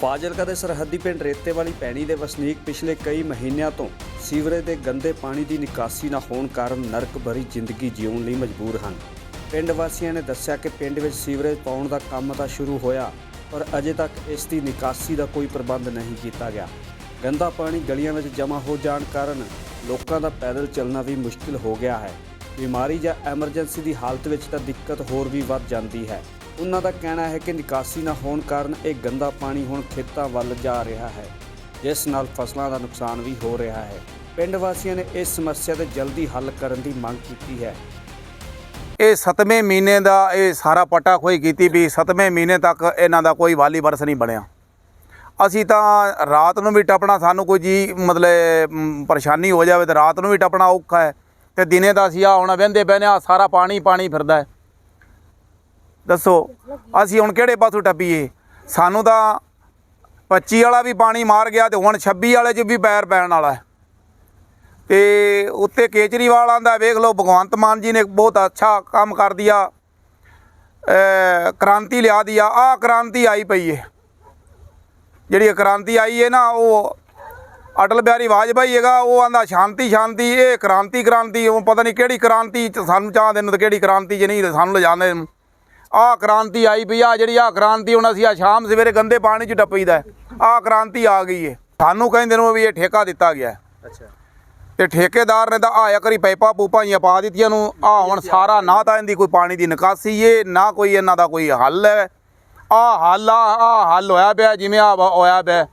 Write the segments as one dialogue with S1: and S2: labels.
S1: ਫਾਜ਼ਿਲਕਾ ਦੇ ਸਰਹੱਦੀ ਪਿੰਡ ਰੇਤੇ ਵਾਲੀ ਪੈਣੀ ਦੇ ਵਸਨੀਕ ਪਿਛਲੇ ਕਈ ਮਹੀਨਿਆਂ ਤੋਂ ਸੀਵਰੇਜ ਦੇ ਗੰਦੇ ਪਾਣੀ ਦੀ ਨਿਕਾਸੀ ਨਾ ਹੋਣ ਕਾਰਨ ਨਰਕ ਭਰੀ ਜ਼ਿੰਦਗੀ ਜਿਉਣ ਲਈ ਮਜਬੂਰ ਹਨ। ਪਿੰਡ ਵਾਸੀਆਂ ਨੇ ਦੱਸਿਆ ਕਿ ਪਿੰਡ ਵਿੱਚ ਸੀਵਰੇਜ ਪਾਉਣ ਦਾ ਕੰਮ ਤਾਂ ਸ਼ੁਰੂ ਹੋਇਆ, ਪਰ ਅਜੇ ਤੱਕ ਇਸ ਦੀ ਨਿਕਾਸੀ ਦਾ ਕੋਈ ਪ੍ਰਬੰਧ ਨਹੀਂ ਕੀਤਾ ਗਿਆ। ਗੰਦਾ ਪਾਣੀ ਗਲੀਆਂ ਵਿੱਚ ਜਮ੍ਹਾਂ ਹੋ ਜਾਣ ਕਾਰਨ ਲੋਕਾਂ ਦਾ ਪੈਦਲ ਚੱਲਣਾ ਵੀ ਮੁਸ਼ਕਿਲ ਹੋ ਗਿਆ ਹੈ। ਬਿਮਾਰੀ ਜਾਂ ਐਮਰਜੈਂਸੀ ਦੀ ਹਾਲਤ ਵਿੱਚ ਤਾਂ ਦਿੱਕਤ ਹੋਰ ਵੀ ਵੱਧ ਜਾਂਦੀ ਹੈ। ਉਹਨਾਂ ਦਾ ਕਹਿਣਾ ਹੈ ਕਿ ਨਿਕਾਸੀ ਨਾ ਹੋਣ ਕਾਰਨ ਇਹ ਗੰਦਾ ਪਾਣੀ ਹੁਣ ਖੇਤਾਂ ਵੱਲ ਜਾ ਰਿਹਾ ਹੈ, ਜਿਸ ਨਾਲ ਫਸਲਾਂ ਦਾ ਨੁਕਸਾਨ ਵੀ ਹੋ ਰਿਹਾ ਹੈ। ਪਿੰਡ ਵਾਸੀਆਂ ਨੇ ਇਸ ਸਮੱਸਿਆ ਦੇ ਜਲਦੀ ਹੱਲ ਕਰਨ ਦੀ ਮੰਗ ਕੀਤੀ ਹੈ।
S2: ਇਹ 7ਵੇਂ ਮਹੀਨੇ ਦਾ ਇਹ ਸਾਰਾ ਪਟਾ ਖੋਈ ਕੀਤੀ ਵੀ 7ਵੇਂ ਮਹੀਨੇ ਤੱਕ ਇਹਨਾਂ ਦਾ ਕੋਈ ਵਾਲੀ ਵਰਸ ਨਹੀਂ ਬਣਿਆ। ਅਸੀਂ ਤਾਂ ਰਾਤ ਨੂੰ ਵੀ ਟੱਪਣਾ ਸਾਨੂੰ ਕੋਈ ਜੀ ਮਤਲਬ ਪਰੇਸ਼ਾਨੀ ਹੋ ਜਾਵੇ ਤਾਂ ਰਾਤ ਨੂੰ ਵੀ ਟੱਪਣਾ ਔਖਾ ਹੈ ਤੇ ਦਿਨੇ ਦਾ ਅਸੀਂ ਆ ਹੁਣ ਵਹਿੰਦੇ ਪੈਨੇ ਆ ਸਾਰਾ ਪਾਣੀ ਪਾਣੀ ਫਿਰਦਾ ਹੈ। ਦੱਸੋ, ਅਸੀਂ ਹੁਣ ਕਿਹੜੇ ਪਾਸੋਂ ਟੱਪੀਏ? ਸਾਨੂੰ ਤਾਂ 25 ਵਾਲਾ ਵੀ ਪਾਣੀ ਮਾਰ ਗਿਆ ਤੇ ਹੁਣ 26 ਵਾਲੇ 'ਚ ਵੀ ਪੈਰ ਪੈਣ ਵਾਲਾ ਹੈ। ਤੇ ਉੱਤੇ ਕੇਜਰੀਵਾਲ ਆਂਦਾ, ਵੇਖ ਲਓ, ਭਗਵੰਤ ਮਾਨ ਜੀ ਨੇ ਬਹੁਤ ਅੱਛਾ ਕੰਮ ਕਰ ਦਿਆ। ਕ੍ਰਾਂਤੀ ਲਿਆ ਦਿਆ। ਆ ਕ੍ਰਾਂਤੀ ਆਈ ਪਈ ਹੈ ਜਿਹੜੀ ਕ੍ਰਾਂਤੀ ਆਈ ਹੈ ਨਾ, ਉਹ ਅਟਲ ਬਿਹਾਰੀ ਵਾਜਪਾਈ ਹੈਗਾ, ਉਹ ਆਂਦਾ, ਸ਼ਾਂਤੀ ਸ਼ਾਂਤੀ, ਇਹ ਕ੍ਰਾਂਤੀ ਕ੍ਰਾਂਤੀ, ਉਹ ਪਤਾ ਨਹੀਂ ਕਿਹੜੀ ਕ੍ਰਾਂਤੀ ਸਾਨੂੰ ਚਾਹਦੇ ਨੂੰ ਤੇ ਕਿਹੜੀ ਕ੍ਰਾਂਤੀ ਚ ਨਹੀਂ ਤੇ ਸਾਨੂੰ ਲਿਜਾਂਦੇ ਆ ਕ੍ਰਾਂਤੀ ਆਈ ਪਈ ਆ ਜਿਹੜੀ ਆ ਕ੍ਰਾਂਤੀ ਹੁਣ ਅਸੀਂ ਆ ਸ਼ਾਮ ਸਵੇਰੇ ਗੰਦੇ ਪਾਣੀ ਚ ਟੱਪੀਦਾ ਆ ਕ੍ਰਾਂਤੀ ਆ ਗਈ ਹੈ ਸਾਨੂੰ ਕਹਿੰਦੇ ਨੇ ਵੀ ਇਹ ਠੇਕਾ ਦਿੱਤਾ ਗਿਆ
S1: ਅੱਛਾ।
S2: ਤੇ ਠੇਕੇਦਾਰ ਨੇ ਤਾਂ ਆਇਆ ਕਰੀ ਪਾਈਪਾਂ ਪੂਪਾਂ ਹੀ ਪਾ ਦਿੱਤੀਆਂ ਨੂੰ ਆ ਹੁਣ ਸਾਰਾ ਨਾ ਤਾਂ ਇਹਦੀ ਕੋਈ ਪਾਣੀ ਦੀ ਨਿਕਾਸੀ ਏ ਨਾ ਕੋਈ ਇਹਨਾਂ ਦਾ ਕੋਈ ਹੱਲ ਹੈ। ਆ ਹੱਲ ਆ ਆ ਹੱਲ ਹੋਇਆ ਪਿਆ ਜਿਵੇਂ ਆ ਹੋਇਆ ਪਿਆ।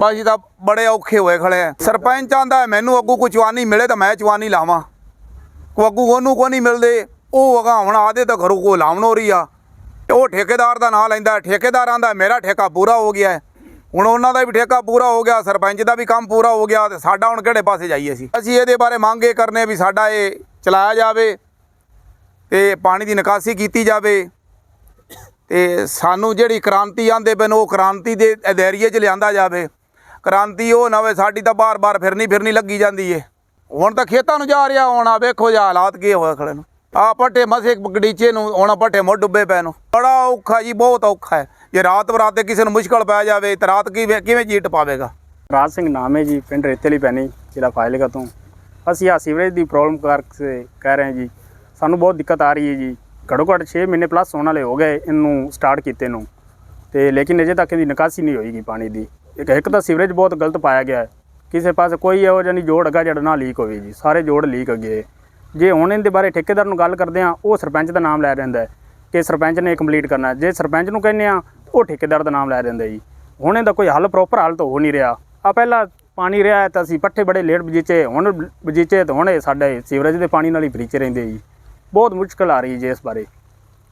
S2: ਬਾਜੀ ਤਾਂ ਬੜੇ ਔਖੇ ਹੋਏ ਖੜੇ ਆ। ਸਰਪੰਚ ਆਂਦਾ ਮੈਨੂੰ ਅੱਗੂ ਕੋਈ ਚਵਾਨੀ ਮਿਲੇ ਤਾਂ ਮੈਂ ਚਵਾਨੀ ਲਾਵਾਂ। ਕੋ ਅੱਗੂ ਉਹਨੂੰ ਕੋ ਨਹੀਂ ਮਿਲਦੇ। ਉਹ ਅਗਾ ਹੁਣ ਆਦੇ ਤਾਂ ਘਰੋਂ ਕੋ ਲਾਉਣ ਹੋ ਰਹੀ ਆ ਤੇ ਉਹ ਠੇਕੇਦਾਰ ਦਾ ਨਾਂ ਲੈਂਦਾ ਠੇਕੇਦਾਰਾਂ ਦਾ ਮੇਰਾ ਠੇਕਾ ਪੂਰਾ ਹੋ ਗਿਆ ਹੁਣ ਉਹਨਾਂ ਦਾ ਵੀ ਠੇਕਾ ਪੂਰਾ ਹੋ ਗਿਆ, ਸਰਪੰਚ ਦਾ ਵੀ ਕੰਮ ਪੂਰਾ ਹੋ ਗਿਆ ਤੇ ਸਾਡਾ ਹੁਣ ਕਿਹੜੇ ਪਾਸੇ ਜਾਈਏ ਅਸੀਂ? ਅਸੀਂ ਇਹਦੇ ਬਾਰੇ ਮੰਗ ਇਹ ਕਰਨੇ ਵੀ ਸਾਡਾ ਇਹ ਚਲਾਇਆ ਜਾਵੇ ਤੇ ਪਾਣੀ ਦੀ ਨਿਕਾਸੀ ਕੀਤੀ ਜਾਵੇ ਤੇ ਸਾਨੂੰ ਜਿਹੜੀ ਕ੍ਰਾਂਤੀ ਆਂਦੇ ਪਏ ਉਹ ਕ੍ਰਾਂਤੀ ਦੇ ਅਦਾਰੀਏ 'ਚ ਲਿਆਂਦਾ ਜਾਵੇ। ਕ੍ਰਾਂਤੀ ਉਹ ਨਾ ਹੋਵੇ, ਸਾਡੀ ਤਾਂ ਬਾਰ-ਬਾਰ ਫਿਰਨੀ ਫਿਰਨੀ ਲੱਗੀ ਜਾਂਦੀ ਏ। ਹੁਣ ਤਾਂ ਖੇਤਾਂ ਨੂੰ ਜਾ ਰਿਹਾ, ਹੁਣ ਆ ਵੇਖੋ ਜੀ ਹਾਲਾਤ ਕੀ ਹੋਇਆ ਖੜੇ ਨੂੰ। ਆ ਪੱਟੇ ਮਸੇ ਗੜੀਚੇ ਨੂੰ ਹੁਣ ਪੱਟੇ ਮੁੱਢ ਡੁੱਬੇ ਪਏ ਨੂੰ। ਬੜਾ ਔਖਾ ਜੀ, ਬਹੁਤ ਔਖਾ ਹੈ। ਜੇ ਰਾਤ ਬਰਾਤੇ ਕਿਸੇ ਨੂੰ ਮੁਸ਼ਕਲ ਪੈ ਜਾਵੇ, ਤੇ ਰਾਤ ਕਿਵੇਂ ਕਿਵੇਂ ਜੀਟ ਪਾਵੇਗਾ
S3: ਰਾਜ ਸਿੰਘ ਨਾਮ ਹੈ ਜੀ, ਪਿੰਡ ਰੇਤੇਲੀ ਪੈਣੀ, ਜ਼ਿਲ੍ਹਾ ਫਾਜ਼ਿਲਕਾ ਤੋਂ। ਅਸੀਂ ਆ ਸੀਵਰੇਜ ਦੀ ਪ੍ਰੋਬਲਮ ਕਰਕੇ ਕਹਿ ਰਹੇ ਹਾਂ ਜੀ। ਸਾਨੂੰ ਬਹੁਤ ਦਿੱਕਤ ਆ ਰਹੀ ਹੈ ਜੀ। ਘੱਟੋ ਘੱਟ 6 ਮਹੀਨੇ ਪਲੱਸ ਹੋਣ ਵਾਲੇ ਹੋ ਗਏ ਇਹਨੂੰ ਸਟਾਰਟ ਕੀਤੇ ਨੂੰ। ਤੇ ਲੇਕਿਨ ਅਜੇ ਤੱਕ ਇਹਦੀ ਨਿਕਾਸੀ ਨਹੀਂ ਹੋਈਗੀ ਪਾਣੀ ਦੀ। ਇੱਕ ਇੱਕ ਤਾਂ ਸੀਵਰੇਜ ਬਹੁਤ ਗਲਤ ਪਾਇਆ ਗਿਆ ਹੈ। ਕਿਸੇ ਪਾਸੇ ਕੋਈ ਇਹੋ ਜਿਹਾ ਨਹੀਂ, ਜੋੜ ਹੈਗਾ ਜਿਹੜਾ ਨਾ ਲੀਕ ਹੋਵੇ ਜੀ। ਸਾਰੇ ਜੋੜ ਲੀਕ ਅੱਗੇ ਜੇ ਹੁਣ ਇਹਦੇ ਬਾਰੇ ਠੇਕੇਦਾਰ ਨੂੰ ਗੱਲ ਕਰਦੇ ਆ ਉਹ ਸਰਪੰਚ ਦਾ ਨਾਮ ਲੈ ਰਹਿੰਦਾ ਕਿ ਸਰਪੰਚ ਨੇ ਕੰਪਲੀਟ ਕਰਨਾ ਜੇ ਸਰਪੰਚ ਨੂੰ ਕਹਿੰਦੇ ਆ ਉਹ ਠੇਕੇਦਾਰ ਦਾ ਨਾਮ ਲੈ ਦਿੰਦਾ ਜੀ। ਹੁਣ ਇਹਦਾ ਕੋਈ ਹੱਲ ਪ੍ਰੋਪਰ ਹੱਲ ਤਾਂ ਹੋ ਨਹੀਂ ਰਿਹਾ। ਆ ਪਹਿਲਾਂ ਪਾਣੀ ਰਿਹਾ ਤਾਂ ਅਸੀਂ ਪੱਠੇ ਬੜੇ ਲੇਟ ਬਜੀਚੇ, ਹੁਣ ਬਜੀਚੇ ਤਾਂ ਹੁਣ ਸਾਡੇ ਸੀਵਰੇਜ ਦੇ ਪਾਣੀ ਨਾਲ ਹੀ ਬਰੀਚੇ ਰਹਿੰਦੇ ਜੀ। ਬਹੁਤ ਮੁਸ਼ਕਲ ਆ ਰਹੀ ਜੀ ਇਸ ਬਾਰੇ।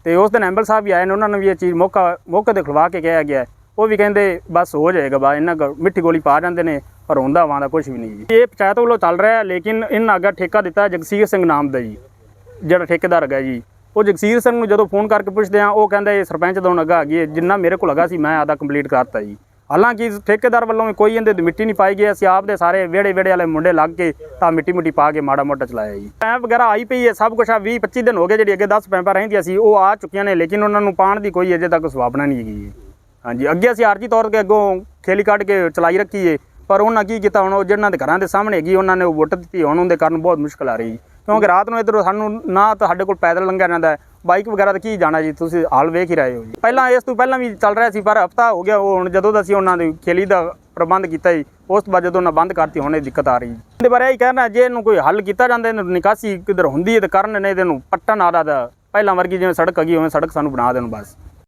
S3: ਤੇ ਉਸ ਦਿਨ ਐਂਬਲ ਸਾਹਿਬ ਵੀ ਆਏ ਨੇ, ਉਹਨਾਂ ਨੂੰ ਵੀ ਇਹ ਚੀਜ਼ ਮੌਕਾ ਮੌਕੇ ਤੇ ਖਲਵਾ ਕੇ ਕਿਹਾ ਗਿਆ ਹੈ। ਉਹ ਵੀ ਕਹਿੰਦੇ, ਬਸ ਹੋ ਜਾਏਗਾ, ਬਾ ਇਹਨਾਂ ਕੁ ਮਿੱਠੀ ਗੋਲੀ ਪਾ ਜਾਂਦੇ ਨੇ। ਪਰ ਹੁੰਦਾ ਵਾਂ ਦਾ ਕੁਝ ਵੀ ਨਹੀਂ ਜੀ। ਇਹ ਪੰਚਾਇਤ ਵੱਲੋਂ ਚੱਲ ਰਿਹਾ ਹੈ, ਲੇਕਿਨ ਇਹਨਾਂ ਅੱਗੇ ਠੇਕਾ ਦਿੱਤਾ ਜਗਸੀਰ ਸਿੰਘ ਨਾਮ ਦਾ ਜੀ ਜਿਹੜਾ ਠੇਕੇਦਾਰ ਹੈਗਾ ਜੀ। ਉਹ ਜਗਸੀਰ ਸਿੰਘ ਨੂੰ ਜਦੋਂ ਫੋਨ ਕਰਕੇ ਪੁੱਛਦੇ ਆ ਉਹ ਕਹਿੰਦਾ ਇਹ ਸਰਪੰਚ ਦਾ ਹੁਣ ਅੱਗਾ ਹੈਗੀ ਹੈ ਜਿੰਨਾ ਮੇਰੇ ਕੋਲ ਹੈਗਾ ਸੀ ਮੈਂ ਆਦਾ ਕੰਪਲੀਟ ਕਰਤਾ ਜੀ। ਹਾਲਾਂਕਿ ਠੇਕੇਦਾਰ ਵੱਲੋਂ ਵੀ ਕੋਈ ਇਹਦੇ ਮਿੱਟੀ ਨਹੀਂ ਪਾਈ ਗਈ ਅਸੀਂ ਆਪ ਦੇ ਸਾਰੇ ਵਿਹੜੇ ਵਿਹੜੇ ਵਾਲੇ ਮੁੰਡੇ ਲੱਗ ਕੇ ਤਾਂ ਮਿੱਟੀ ਮੁੱਟੀ ਪਾ ਕੇ ਮਾੜਾ ਮੋਟਾ ਚਲਾਇਆ ਜੀ। ਪੈਪ ਵਗੈਰਾ ਆਈ ਪਈ ਹੈ ਸਭ ਕੁਝ ਆ 20 25 ਦਿਨ ਹੋ ਗਏ ਜਿਹੜੀ ਅੱਗੇ 10 ਪੈਪਾਂ ਰਹਿੰਦੀਆਂ ਸੀ ਉਹ ਆ ਚੁੱਕੀਆਂ ਨੇ ਲੇਕਿਨ ਉਹਨਾਂ ਨੂੰ ਪਾਣ ਦੀ ਕੋਈ ਅਜੇ ਤੱਕ ਸੁਭਾਵਨਾ ਨਹੀਂ ਹੈਗੀ ਜੀ। ਹਾਂਜੀ ਅੱਗੇ ਅਸੀਂ ਆਰਜੀ ਤੌਰ ਤੇ ਅੱਗੋਂ ਖੇਲੀ ਕੱਢ ਕੇ ਚਲਾਈ ਰੱਖੀ ਏ। ਪਰ ਉਹਨਾਂ ਕੀ ਕੀਤਾ ਹੁਣ ਉਹ ਜਿਹਨਾਂ ਦੇ ਘਰਾਂ ਦੇ ਸਾਹਮਣੇ ਹੈਗੀ, ਉਹਨਾਂ ਨੇ ਉਹ ਵੋਟ ਦਿੱਤੀ, ਹੁਣ ਉਹਦੇ ਕਾਰਨ ਬਹੁਤ ਮੁਸ਼ਕਲ ਆ ਰਹੀ ਜੀ। ਕਿਉਂਕਿ ਰਾਤ ਨੂੰ ਇੱਧਰੋਂ ਸਾਨੂੰ ਨਾ ਤਾਂ ਸਾਡੇ ਕੋਲ ਪੈਦਲ ਲੰਘਿਆ ਜਾਂਦਾ ਬਾਈਕ ਵਗੈਰਾ ਤੇ ਕੀ ਜਾਣਾ ਜੀ, ਤੁਸੀਂ ਹਾਲ ਵੇਖ ਹੀ ਰਹੇ ਹੋ ਜੀ। ਪਹਿਲਾਂ ਇਸ ਤੋਂ ਪਹਿਲਾਂ ਵੀ ਚੱਲ ਰਿਹਾ ਸੀ, ਪਰ ਹਫਤਾ ਹੋ ਗਿਆ, ਉਹ ਹੁਣ ਜਦੋਂ ਦਾ ਅਸੀਂ ਉਹਨਾਂ ਦੀ ਖੇਲੀ ਦਾ ਪ੍ਰਬੰਧ ਕੀਤਾ ਜੀ, ਉਸ ਤੋਂ ਬਾਅਦ ਜਦੋਂ ਉਹਨਾਂ ਬੰਦ ਕਰਤੀ, ਹੁਣ ਇਹ ਦਿੱਕਤ ਆ ਰਹੀ ਜੀ। ਇਹਦੇ ਬਾਰੇ ਇਹ ਕਹਿਣਾ, ਜੇ ਇਹਨੂੰ ਕੋਈ ਹੱਲ ਕੀਤਾ ਜਾਂਦਾ, ਇਹਨੂੰ ਨਿਕਾਸੀ ਕਿਧਰ ਹੁੰਦੀ ਹੈ, ਤੇ ਕਰਨ ਨਹੀਂ ਇਹਦੇ ਨੂੰ ਪੱਟਣ ਆਦਾ ਦਾ ਪਹਿਲਾਂ ਵਰਗੀ ਜਿਵੇਂ ਸੜਕ ਹੈਗੀ, ਉਵੇਂ ਸੜਕ ਸਾਨੂੰ ਬਣਾ ਦੇਣ ਬਸ।